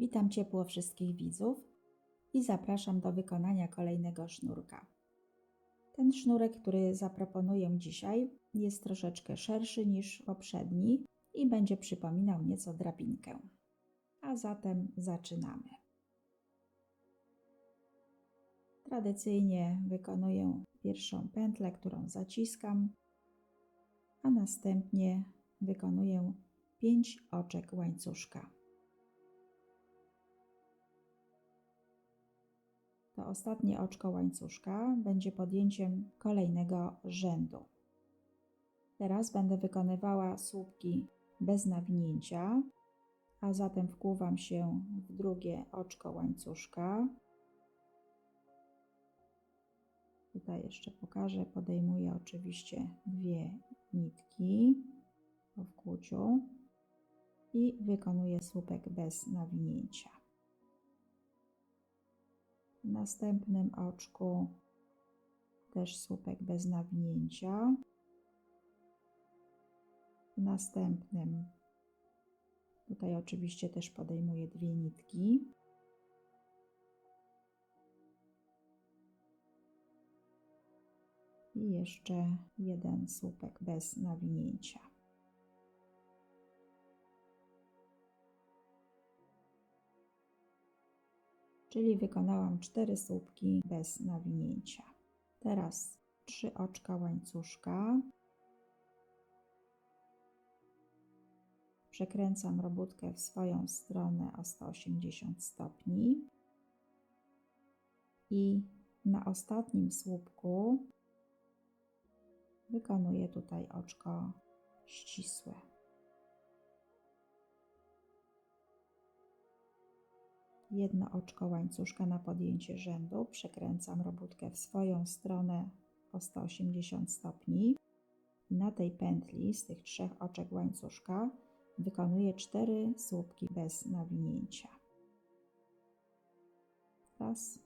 Witam ciepło wszystkich widzów i zapraszam do wykonania kolejnego sznurka. Ten sznurek, który zaproponuję dzisiaj, jest troszeczkę szerszy niż poprzedni i będzie przypominał nieco drabinkę. A zatem zaczynamy. Tradycyjnie wykonuję pierwszą pętlę, którą zaciskam, a następnie wykonuję 5 oczek łańcuszka. To ostatnie oczko łańcuszka będzie podjęciem kolejnego rzędu. Teraz będę wykonywała słupki bez nawinięcia, a zatem wkłuwam się w drugie oczko łańcuszka. Tutaj jeszcze pokażę, podejmuję oczywiście dwie nitki po wkłuciu i wykonuję słupek bez nawinięcia. W następnym oczku też słupek bez nawinięcia. W następnym tutaj oczywiście też podejmuję dwie nitki. I jeszcze jeden słupek bez nawinięcia. Czyli wykonałam 4 słupki bez nawinięcia. Teraz 3 oczka łańcuszka. Przekręcam robótkę w swoją stronę o 180 stopni i na ostatnim słupku wykonuję tutaj oczko ścisłe. Jedno oczko łańcuszka na podjęcie rzędu, przekręcam robótkę w swoją stronę o 180 stopni i na tej pętli z tych trzech oczek łańcuszka wykonuję cztery słupki bez nawinięcia. Raz,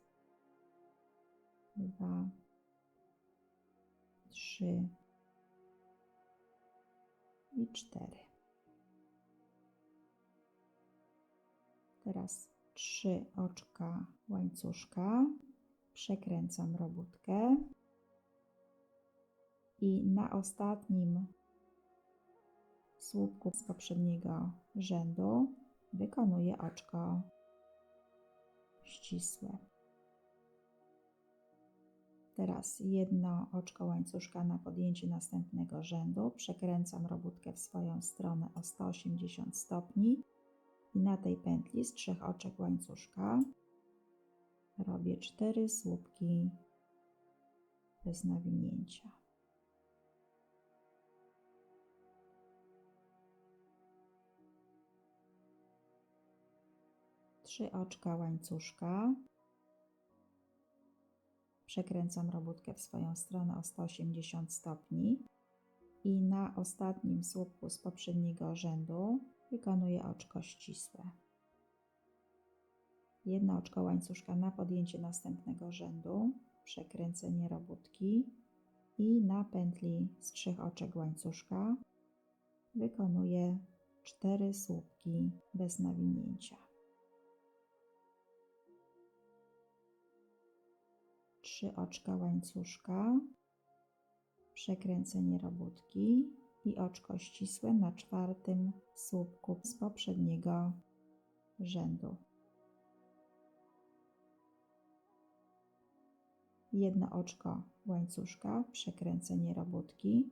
dwa, trzy i cztery. Teraz trzy oczka łańcuszka, przekręcam robótkę i na ostatnim słupku z poprzedniego rzędu wykonuję oczko ścisłe. Teraz jedno oczko łańcuszka na podjęcie następnego rzędu. Przekręcam robótkę w swoją stronę o 180 stopni i na tej pętli z trzech oczek łańcuszka robię cztery słupki bez nawinięcia. Trzy oczka łańcuszka. Przekręcam robótkę w swoją stronę o 180 stopni i na ostatnim słupku z poprzedniego rzędu wykonuję oczko ścisłe. Jedno oczko łańcuszka na podjęcie następnego rzędu, przekręcenie robótki i na pętli z trzech oczek łańcuszka wykonuję cztery słupki bez nawinięcia. Trzy oczka łańcuszka, przekręcenie robótki i oczko ścisłe na czwartym słupku z poprzedniego rzędu. Jedno oczko łańcuszka, przekręcenie robótki,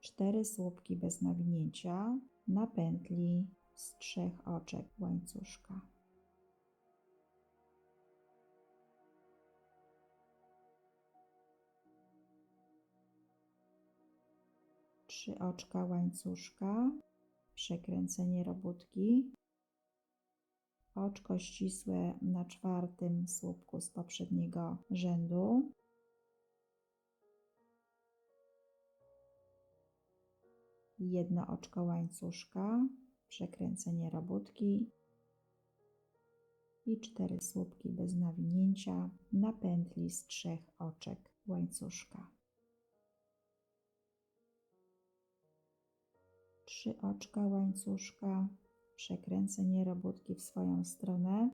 cztery słupki bez nawinięcia na pętli z trzech oczek łańcuszka. Trzy oczka łańcuszka, przekręcenie robótki, oczko ścisłe na czwartym słupku z poprzedniego rzędu. Jedno oczko łańcuszka, przekręcenie robótki i cztery słupki bez nawinięcia na pętli z trzech oczek łańcuszka. Trzy oczka łańcuszka, przekręcenie robótki w swoją stronę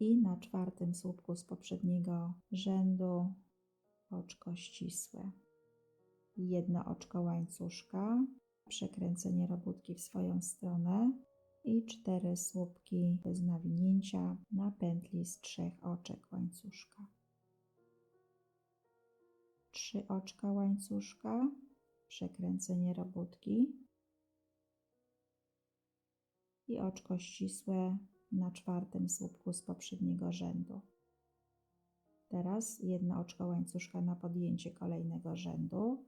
i na czwartym słupku z poprzedniego rzędu oczko ścisłe. Jedno oczko łańcuszka, przekręcenie robótki w swoją stronę i cztery słupki bez nawinięcia na pętli z trzech oczek łańcuszka. Trzy oczka łańcuszka, przekręcenie robótki i oczko ścisłe na czwartym słupku z poprzedniego rzędu. Teraz jedno oczko łańcuszka na podjęcie kolejnego rzędu,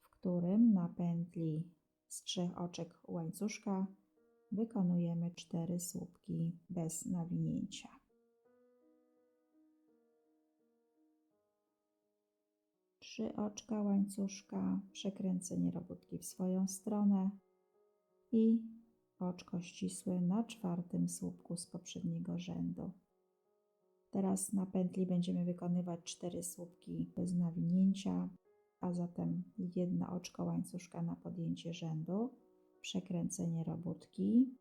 w którym na pętli z trzech oczek łańcuszka wykonujemy cztery słupki bez nawinięcia. Trzy oczka łańcuszka, przekręcenie robótki w swoją stronę i oczko ścisłe na czwartym słupku z poprzedniego rzędu. Teraz na pętli będziemy wykonywać cztery słupki bez nawinięcia, a zatem jedno oczko łańcuszka na podjęcie rzędu, przekręcenie robótki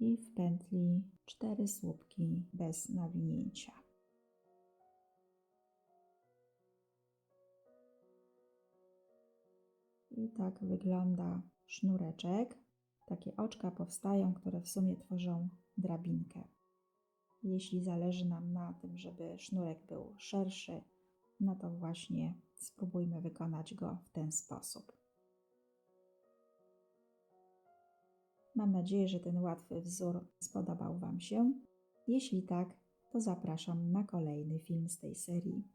i w pętli cztery słupki bez nawinięcia. I tak wygląda sznureczek. Takie oczka powstają, które w sumie tworzą drabinkę. Jeśli zależy nam na tym, żeby sznurek był szerszy, no to właśnie spróbujmy wykonać go w ten sposób. Mam nadzieję, że ten łatwy wzór spodobał Wam się. Jeśli tak, to zapraszam na kolejny film z tej serii.